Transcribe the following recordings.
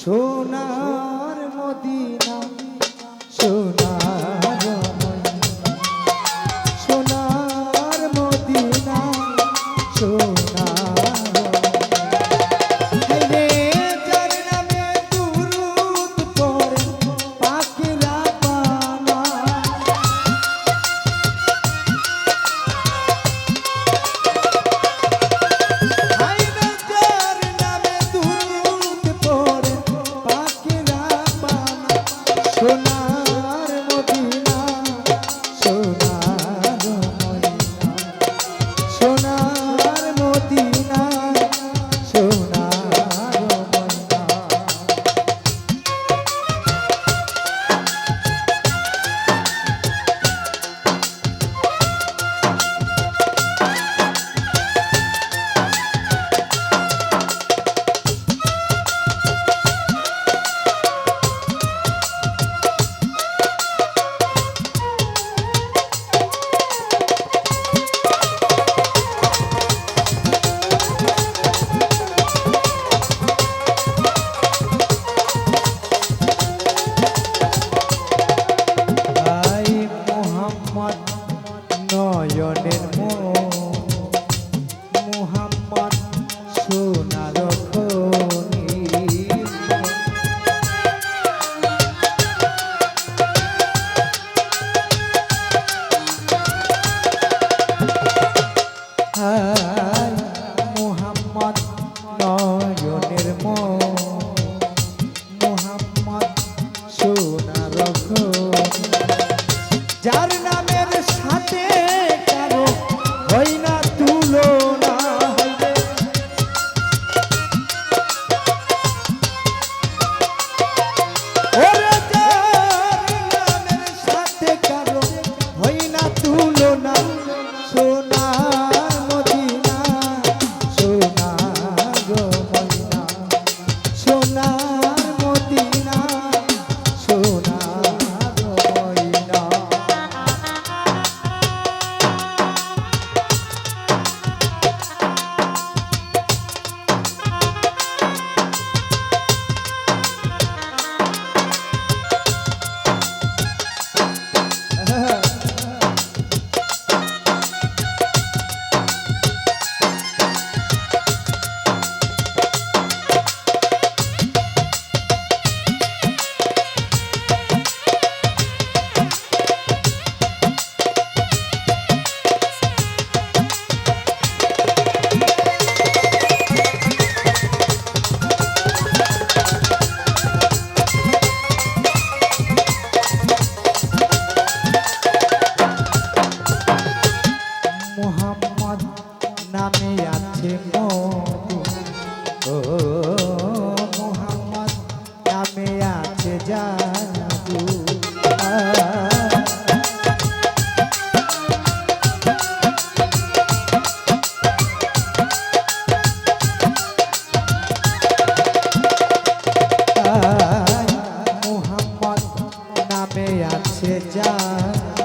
সোনার মদিনা সোনার জনের নামে আছে ও মোহাম্মদ নামে আছে জানাবু মোহাম্মদ নামে আছে জানাবু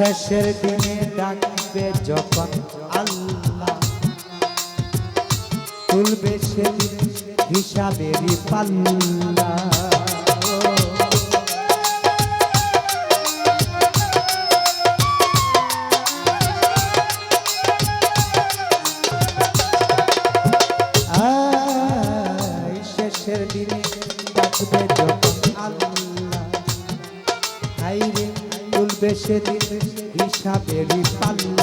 শেষের দিনে ডাকবে যখন আল্লাহ। তুলবে সেদিন হিসাবেরই পাল্লা। সেদিন হিসাবেরই পাল্লা